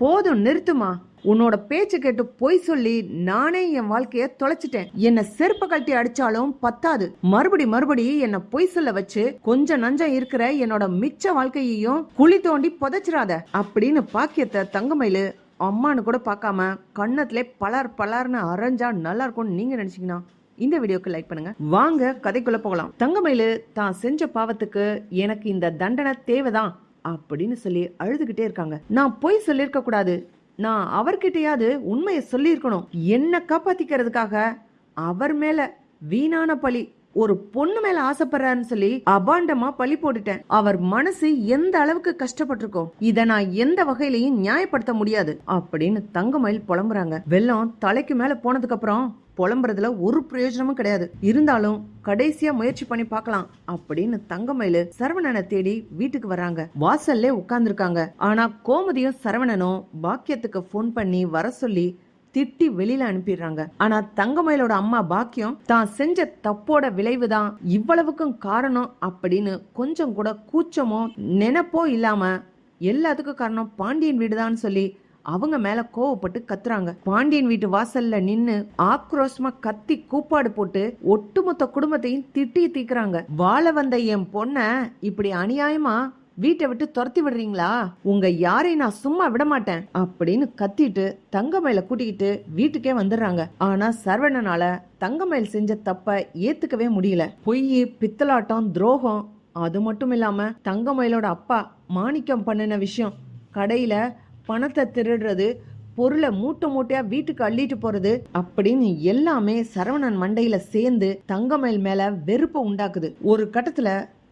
போதும் நிறுத்துமா? உன்னோட பேச்சு கேட்டு பொய் சொல்லி நானே என் வாழ்க்கைய தொலைச்சிட்டேன். என்ன செருப்ப கழட்டி அடிச்சாலும் பத்தாது. மறுபடி மறுபடி என்ன பொய் சொல்ல வச்சு கொஞ்சம் நஞ்சம் இருக்கிற என்னோட மிச்ச வாழ்க்கையையும் குழி தோண்டி புதைச்சிடாத. அப்படின்னு பாக்கியத்தை தங்கமயிலு அம்மான்னு கூட பார்க்காம கண்ணத்துல பலர் பலர்னு அரைஞ்சா நல்லா இருக்கும்னு நீங்க நினைச்சீங்கன்னா இந்த வீடியோக்கு லைக் பண்ணுங்க. வாங்க கதைக்குள்ள போகலாம். தங்கமயிலு தான் செஞ்ச பாவத்துக்கு எனக்கு இந்த தண்டனை தேவைதான். அப்படின்னு சொல்லி அழுதுகிட்டே இருக்காங்க. நான் பொய் சொல்லியிருக்க கூடாது. நான் அவர்கிட்டயாவது உண்மையை சொல்லியிருக்கணும். என்ன காப்பாத்திக்கிறதுக்காக அவர் மேல வீணான பழி ஒரு பொண்ணு மேல ஆசைப்படுறான்னு சொல்லி அபாண்டமா பழி போட்டுட்டேன். அவர் மனசு எந்த அளவுக்கு கஷ்டப்பட்டிருக்கோம் இத நான் எந்த வகையிலையும் நியாயப்படுத்த முடியாது அப்படின்னு தங்கமயில் புலம்புறாங்க. வெள்ளம் தலைக்கு மேல போனதுக்கு அப்புறம் புலம்புறதுல ஒரு பிரயோஜனமும் கிடையாது. இருந்தாலும் கடைசியா முயற்சி பண்ணி பார்க்கலாம் அப்படின்னு தங்கமயிலு சரவணனை தேடி வீட்டுக்கு வராங்க வாசல்லே உட்கார்ந்துருக்காங்க. ஆனா கோமதியும் சரவணனும் பாக்கியத்துக்கு ஃபோன் பண்ணி வர சொல்லி திட்டி வெளியில அனுப்பிடுறாங்க. ஆனா தங்கமயிலோட அம்மா பாக்கியம் தான் செஞ்ச தப்போட விளைவுதான் இவ்வளவுக்கும் காரணம் அப்படின்னு கொஞ்சம் கூட கூச்சமோ நினைப்போ இல்லாம எல்லாத்துக்கும் காரணம் பாண்டியன் வீடுதான் சொல்லி அவங்க மேல கோவப்பட்டு கத்துறாங்க. பாண்டியன் வீட்டு வாசல்ல நின்னு ஆக்ரோஷமா கத்தி கூப்பாடு போட்டு ஒட்டுமொத்த குடும்பத்தையும் திட்டி தீக்குறாங்க. வாழ வந்த என் பொண்ண இப்படி அநியாயமா வீட்டை விட்டு துரத்தி விடுறீங்களா? உங்க யாரையும் நான் சும்மா விட மாட்டேன் அப்படின்னு கத்திட்டு தங்கமயில கூட்டிக்கிட்டு வீட்டுக்கே வந்துடுறாங்க. ஆனா சரவணனால தங்கமயில் செஞ்ச தப்ப ஏத்துக்கவே முடியல. பொய் பித்தலாட்டம் துரோகம் அது மட்டும் இல்லாம தங்கமயிலோட அப்பா மாணிக்கம் பண்ணின விஷயம். கடையில பணத்தை திருடுறது பொருளை மூட்டை மூட்டையா வீட்டுக்கு அள்ளிட்டு போறது அப்படின்னு எல்லாமே சரவணன் மண்டையில சேர்ந்து தங்கமயில் மேல வெறுப்பை உண்டாக்குது. ஒரு கட்டத்துல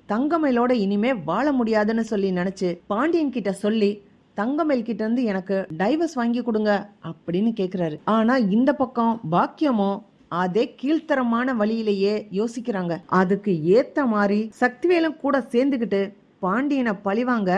தங்கமயிலோட இனிமே வாழ முடியாதுன்னு சொல்லி நினைச்சு பாண்டியன் கிட்ட சொல்லி தங்கமயில் கிட்ட இருந்து எனக்கு டைவர்ஸ் வாங்கி கொடுங்க அப்படின்னு கேக்குறாரு. ஆனா இந்த பக்கம் பாக்கியமோ அதே கீழ்த்தரமான வழியிலேயே யோசிக்கிறாங்க. அதுக்கு ஏத்த மாதிரி சக்திவேலும் கூட சேர்ந்துக்கிட்டு பாண்டியனை பழிவாங்க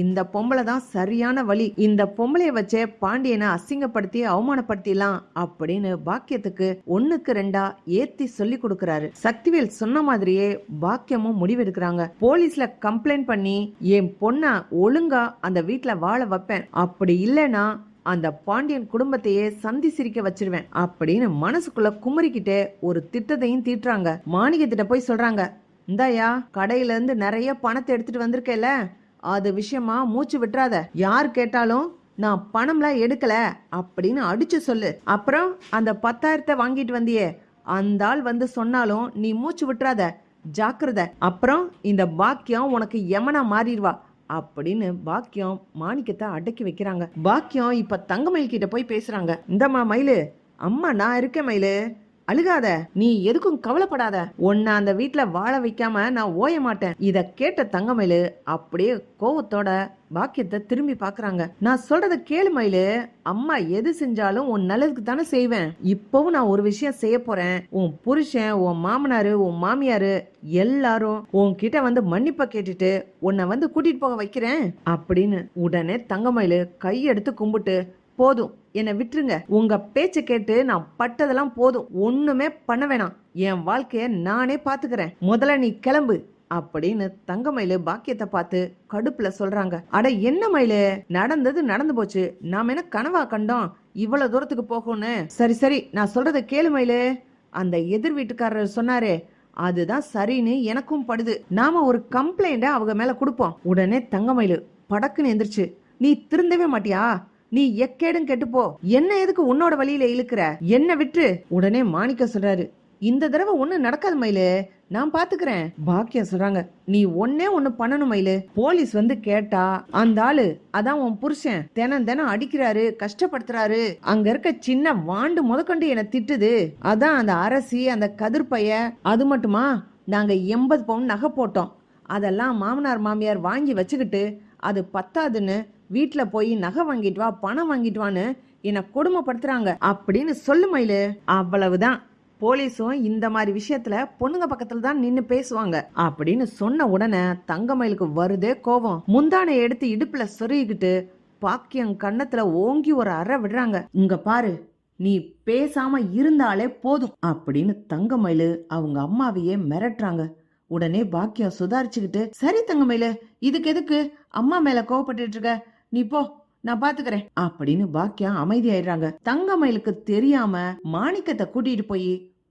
இந்த பொம்பளை தான் சரியான வழி. இந்த பொம்பளைய வச்சே பாண்டியனை அசிங்கப்படுத்தி அவமானப்படுத்திடலாம் அப்படின்னு பாக்கியத்துக்கு ஒண்ணுக்கு ரெண்டா ஏத்தி சொல்லி கொடுக்கறாரு. சக்திவேல் சொன்ன மாதிரியே பாக்கியமும் முடிவெடுக்கிறாங்க. போலீஸ்ல கம்ப்ளைண்ட் பண்ணி என் பொண்ண ஒழுங்கா அந்த வீட்டுல வாழ வைப்பேன். அப்படி இல்லைன்னா அந்த பாண்டியன் குடும்பத்தையே சந்தி சிரிக்க வச்சிருவேன். அப்படின்னு மனசுக்குள்ள குமரிக்கிட்டே ஒரு திட்டத்தையும் தீட்டுறாங்க. மாணிகத்திட்ட போய் சொல்றாங்க இந்தாயா கடையில இருந்து நிறைய பணத்தை எடுத்துட்டு வந்திருக்கேல அது விஷயமா மூச்சு விட்டுறாத. யார் கேட்டாலும் நான் பணம்லாம் எடுக்கல அப்படின்னு அடிச்சு சொல்லு. அப்புறம் அந்த பத்தாயிரத்தை வாங்கிட்டு வந்தியே. அந்த ஆள் வந்து சொன்னாலும் நீ மூச்சு விட்டுறாத. ஜாக்கிரதை. அப்புறம் இந்த பாக்கியம் உனக்கு எமனா மாறிடுவா அப்படின்னு பாக்கியம் மாணிக்கத்தை அடக்கி வைக்கிறாங்க. பாக்கியம் இப்ப தங்கமயில் கிட்ட போய் பேசுறாங்க. இந்தம்மா மயிலு அம்மா நான் இருக்கேன் மயிலு. அழுகாத நீ எதுக்கும் கவலைப்படாத. உன்னை அந்த வீட்டில் வாழ வைக்காம நான் ஓய மாட்டேன். இத கேட்ட தங்கமயிலு அப்படியே கோவத்தோட பாக்கியத்தை திரும்பி பாக்குறாங்க. நான் சொல்றத கேளு மயிலு. அம்மா எது செஞ்சாலும் உன் நல்லதுக்கு தானே செய்வேன். இப்பவும் நான் ஒரு விஷயம் செய்ய போறேன். உன் புருஷன் உன் மாமனாரு உன் மாமியாரு எல்லாரும் உன்கிட்ட வந்து மன்னிப்ப கேட்டுட்டு உன்னை வந்து கூட்டிட்டு போக வைக்கிறேன். அப்படின்னு உடனே தங்கமயிலு கையெடுத்து கும்பிட்டு போதும். என்னை விட்டுருங்க. உங்க பேச்ச கேட்டு நான் பட்டதெல்லாம் போதும். ஒண்ணுமே பண்ண வேணாம். என் வாழ்க்கைய நானே பாத்துக்கிறேன். முதல்ல நீ கிளம்பு. அப்படின்னு தங்கமயிலு பாக்கியத்தை பார்த்து கடுப்புல சொல்றாங்க. அட என்ன மயிலு? நடந்தது நடந்து போச்சு. நாம என்ன கனவா கண்டோம்? இவ்வளவு தூரத்துக்கு போகும்னு. சரி சரி. நான் சொல்றத கேளு மயிலு. அந்த எதிர் வீட்டுக்காரர் சொன்னாரே. அதுதான் சரின்னு எனக்கும் படுது. நாம ஒரு கம்ப்ளைண்ட அவங்க மேல கொடுப்போம். உடனே தங்கமயிலு படக்குன்னு எந்திரிச்சு நீ திருந்தவே மாட்டியா? நீ எக்கேடும் கெட்டுப்போ என்ன எதுக்கு உன்னோட வழியில இழுக்கிற? என்ன விட்டு? உடனே மாணிக்க சொல்றாரு இந்த தடவை ஒண்ணு நடக்காது மயிலு. நான் பாத்துக்கிறேன். பாக்கியம் சொல்றாங்க நீ ஒன்னே ஒன்னு பண்ணணும் மயிலு. போலீஸ் வந்து கேட்டா அந்த ஆளு அதான் உன் புருஷன் தினம் தினம் அடிக்கிறாரு கஷ்டப்படுத்துறாரு. அங்க இருக்க சின்ன வாண்டு முதற்கொண்டு என்ன திட்டுது. அதான் அந்த அரசி அந்த கதிர்பைய அது மட்டுமா? நாங்க எண்பது பவுன் நகை போட்டோம். அதெல்லாம் மாமனார் மாமியார் வாங்கி வச்சுக்கிட்டு அது பத்தாதுன்னு வீட்டில் போய் நகை வாங்கிட்டு வா பணம் வாங்கிட்டு வான்னு என்னை கொடுமைப்படுத்துறாங்க. அப்படின்னு சொல்லு மயிலு. அவ்வளவுதான். போலீஸும் இந்த மாதிரி விஷயத்துல பொண்ணுங்க பக்கத்துல தான் நின்னு பேசுவாங்க. அப்படின்னு சொன்ன உடனே தங்கமயிலுக்கு வருதே கோபம் முந்தானை எடுத்து இடுப்புல சொருகிக்கிட்டு பாக்கியம் கண்ணத்துல ஓங்கி ஒரு அறை விடுறாங்க. இங்க பாரு நீ பேசாம இருந்தாலே போதும். அப்படின்னு தங்கமயிலு அவங்க அம்மாவையே மிரட்டுறாங்க. உடனே பாக்கியம் சுதாரிச்சுக்கிட்டு சரி தங்கமயிலு இதுக்கு எதுக்கு? அம்மா மேல கோவப்பட்டு இருக்க. நீ போ நான் பாத்துக்கிறேன். அப்படின்னு பாக்கியா அமைதியாயிடுறாங்க. தங்கமயிலுக்கு தெரியாம மாணிக்கத்தை கூட்டிட்டு போய்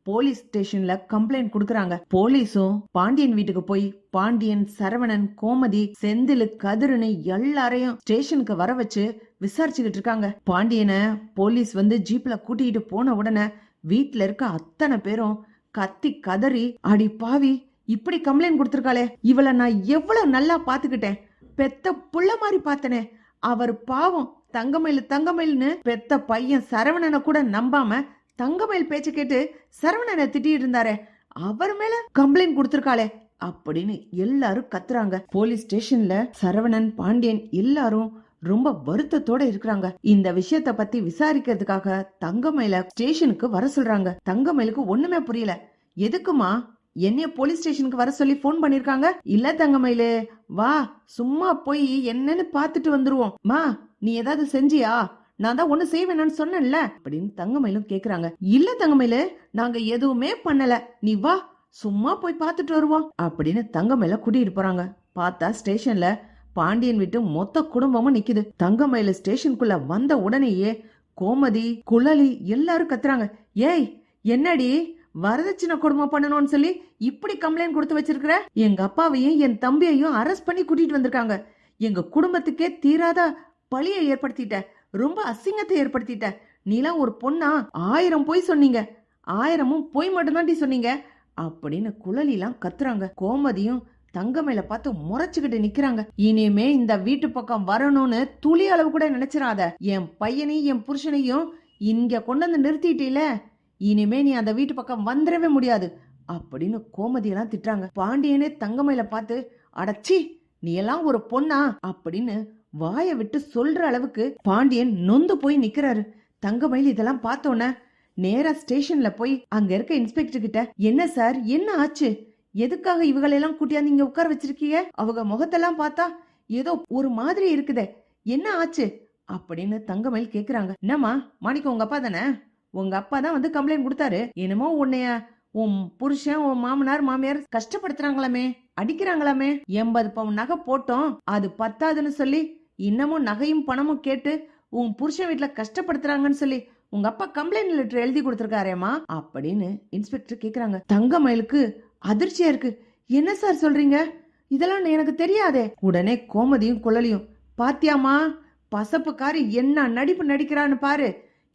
போலீஸ் ஸ்டேஷன்ல கம்ப்ளைண்ட் குடுக்கறாங்க. போலீஸும் பாண்டியன் வீட்டுக்கு போய் பாண்டியன் சரவணன் கோமதி செந்திலு கதிருன்னு எல்லாரையும் ஸ்டேஷனுக்கு வர வச்சு விசாரிச்சுக்கிட்டு இருக்காங்க. பாண்டியனை போலீஸ் வந்து ஜீப்ல கூட்டிட்டு போன உடனே வீட்டுல இருக்க அத்தனை பேரும் கத்தி கதறி அடி பாவி இப்படி கம்ப்ளைண்ட் கொடுத்துருக்காளே. இவளை நான் எவ்வளவு நல்லா பாத்துக்கிட்டேன். பெத்த புள்ள மாதிரி பார்த்தனே அவர் பாவம் தங்கமயில் தங்கமயில்னு பெத்த பையன் சரவணனை கூட நம்பாம தங்கமயில் பேச்சு கேட்டு சரவணனை திட்டிட்டு இருந்தாரே அவர் மேல கம்ப்ளைண்ட் கொடுத்திருக்காளே அப்படின்னு எல்லாரும் கத்துறாங்க. போலீஸ் ஸ்டேஷன்ல சரவணன் பாண்டியன் எல்லாரும் ரொம்ப வருத்தத்தோட இருக்கிறாங்க. இந்த விஷயத்த பத்தி விசாரிக்கிறதுக்காக தங்கமயில ஸ்டேஷனுக்கு வர சொல்றாங்க. தங்கமயிலுக்கு ஒண்ணுமே புரியல. எதுக்குமா என்னைய போலீஸ் ஸ்டேஷனுக்கு வர சொல்லி ஃபோன் பண்ணிருக்காங்க? இல்ல தங்கமயிலு வா சும்மா போய் என்னன்னு பார்த்துட்டு வந்துருவோம். மா நீ ஏதாவது செஞ்சியா? நான் தான் ஒண்ணு செய்வேன்னு சொன்னேன்ல அப்படின்னு தங்கமயிலும் கேக்குறாங்க. இல்ல தங்கமயிலு நாங்க எதுவுமே பண்ணல. நீ வா சும்மா போய் பார்த்துட்டு வருவோம் அப்படின்னு தங்கமயில கூட்டிட்டு போறாங்க. பார்த்தா ஸ்டேஷன்ல பாண்டியன் வீட்டு மொத்த குடும்பமும் நிக்குது. தங்கமயில ஸ்டேஷனுக்குள்ள வந்த உடனேயே கோமதி குழலி எல்லாரும் கத்துறாங்க. ஏய் என்னடி? வரதட்சணை குடும்பம் பண்ணணும்னு சொல்லி இப்படி கம்ப்ளைண்ட் கொடுத்து வச்சிருக்கிற? எங்க அப்பாவையும் என் தம்பியையும் அரெஸ்ட் பண்ணி கூட்டிட்டு வந்திருக்காங்க. எங்க குடும்பத்துக்கே தீராத பழியை ஏற்படுத்திட்ட. ரொம்ப அசிங்கத்தை ஏற்படுத்திட்ட. நீலாம் ஒரு பொண்ணா? ஆயிரம் பொய் சொன்னீங்க. ஆயிரமும் பொய் மட்டும்தான்டி சொன்னீங்க. அப்படின்னு குழலிலாம் கத்துறாங்க. கோமதியும் தங்கமையில பார்த்து முறைச்சுக்கிட்டு நிக்கிறாங்க. இனிமே இந்த வீட்டு பக்கம் வரணும்னு துளி அளவு கூட நினைச்சிடாத என் பையனையும் என் புருஷனையும் இங்க கொண்டு வந்து நிறுத்திட்டீல. இனிமே நீ அந்த வீட்டு பக்கம் வந்துடவே முடியாது அப்படின்னு கோமதியெல்லாம் திட்டுறாங்க. பாண்டியனே தங்கமயில பார்த்து அடச்சி நீ எல்லாம் ஒரு பொண்ணா? அப்படின்னு வாயை விட்டு சொல்ற அளவுக்கு பாண்டியன் நொந்து போய் நிக்கிறாரு. தங்கமயில் இதெல்லாம் பார்த்தோன்னே நேரா ஸ்டேஷன்ல போய் அங்க இருக்க இன்ஸ்பெக்டர் கிட்ட என்ன சார் என்ன ஆச்சு? எதுக்காக இவங்களெல்லாம் கூட்டியாந்து இங்க உட்கார வச்சிருக்கீங்க? அவங்க முகத்தெல்லாம் பார்த்தா ஏதோ ஒரு மாதிரி இருக்குதே. என்ன ஆச்சு? அப்படின்னு தங்கமயில் கேக்குறாங்க. என்னம்மா மாணிக்க உங்க அப்பா தானே? உங்க அப்பா தான் வந்து கம்ப்ளைண்ட் கொடுத்தாரு. என்னமோ உன்னைய உன் புருஷன் உன் மாமனார் மாமியார் கஷ்டப்படுத்துறாங்களாமே அடிக்கிறாங்களாமே. எண்பது பவுன் நகை போட்டோம் அது பத்தாதுன்னு சொல்லி இன்னமும் நகையும் பணமும் கேட்டு உன் புருஷன் வீட்டுல கஷ்டப்படுத்துறாங்கன்னு சொல்லி உங்க அப்பா கம்ப்ளைண்ட் லெட்டர் எழுதி கொடுத்துருக்காரேம்மா அப்படின்னு இன்ஸ்பெக்டர் கேக்குறாங்க. தங்கமயிலுக்கு அதிர்ச்சியா இருக்கு. என்ன சார் சொல்றீங்க? இதெல்லாம் எனக்கு தெரியாதே. உடனே கோமதியும் குழலியும் பாத்தியாமா பசப்புக்காரி என்ன நடிப்பு நடிக்கிறான்னு பாரு.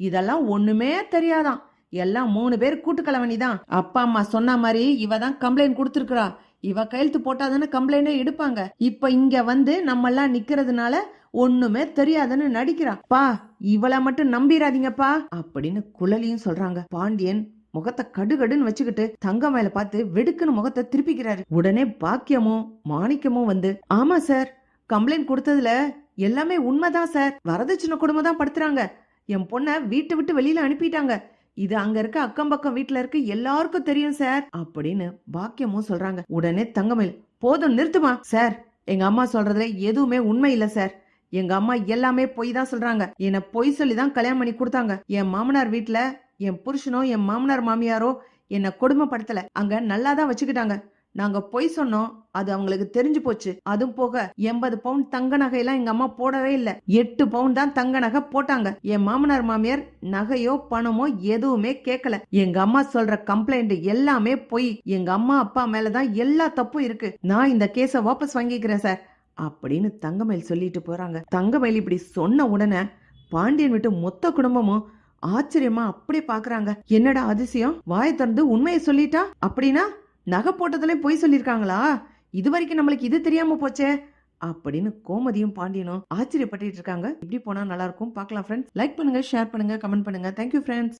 இதெல்லாம் ஒண்ணுமே தெரியாதாம் எல்லாம் மூணு பேர் கூட்டுக்கலவனி தான் அப்பா அம்மா சொன்ன மாதிரி இவ தான் கம்ப்ளைண்ட் கொடுத்துருக்குறா. இவ கையெழுத்து போட்டாதானே கம்ப்ளைண்டே எடுப்பாங்க. இப்ப இங்க வந்து நம்ம எல்லாம் நிக்கிறதுனால ஒண்ணுமே தெரியாதுன்னு நடிக்கிறா. பா இவளை மட்டும் நம்பிடாதீங்கப்பா அப்படின்னு குழலியும் சொல்றாங்க. பாண்டியன் முகத்தை கடுகடுன்னு வச்சுக்கிட்டு தங்க மேல பார்த்து வெடுக்குன்னு முகத்தை திருப்பிக்கிறாரு. உடனே பாக்கியமும் மாணிக்கமும் வந்து ஆமா சார் கம்ப்ளைண்ட் கொடுத்ததுல எல்லாமே உண்மைதான் சார். வரதட்சணை குடும்பம் தான் படுத்துறாங்க. என் பொண்ணை வீட்டை விட்டு வெளியில அனுப்பிட்டாங்க. இது அங்க இருக்க அக்கம் பக்கம் வீட்டுல இருக்க எல்லாருக்கும் தெரியும் சார். அப்படின்னு பாக்கியமும் சொல்றாங்க. உடனே தங்கமயில் போதும் நிறுத்துமா? சார் எங்க அம்மா சொல்றதுல எதுவுமே உண்மை இல்ல சார். எங்க அம்மா எல்லாமே பொய் தான் சொல்றாங்க. என்ன பொய் சொல்லி தான் கல்யாணம் பண்ணி கொடுத்தாங்க. என் மாமனார் வீட்டுல என் புருஷனோ என் மாமனார் மாமியாரோ என்ன கொடுமைப்படுத்தல. அங்க நல்லா தான் வச்சுக்கிட்டாங்க. நாங்க பொய் சொன்னோம் அது அவங்களுக்கு தெரிஞ்சு போச்சு. அதுவும் போக எண்பது பவுன் தங்க நகையெல்லாம் எங்க அம்மா போடவே இல்ல. எட்டு பவுன் தான் தங்க நகை போட்டாங்க. என் மாமனார் மாமியார் நகையோ பணமோ எதுவுமே கேட்கல எங்க அம்மா சொல்ற கம்ப்ளைண்ட் எல்லாமே பொய். எங்க அம்மா அப்பா மேலதான் எல்லா தப்பும் இருக்கு. நான் இந்த கேஸ வாபஸ் வாங்கிக்கிறேன் சார். அப்படின்னு தங்கமயில் சொல்லிட்டு போறாங்க. தங்கமயில் இப்படி சொன்ன உடனே பாண்டியன் விட்டு மொத்த குடும்பமும் ஆச்சரியமா அப்படியே பாக்குறாங்க. என்னடா அதிசயம்? வாயை திறந்து உண்மையை சொல்லிட்டா? அப்படின்னா நகை போட்டதுல பொய் சொல்லியிருக்காங்களா? இது வரைக்கும் நம்மளுக்கு இது தெரியாம போச்சே. அப்படின்னு கோமதியும் பாண்டியனும் ஆச்சரியப்பட்டு இருக்காங்க. இப்படி போனா நல்லா இருக்கும். பார்க்கலாம் ஃப்ரெண்ட்ஸ் லைக் பண்ணுங்க ஷேர் பண்ணுங்க கமெண்ட் பண்ணுங்க. Thank you friends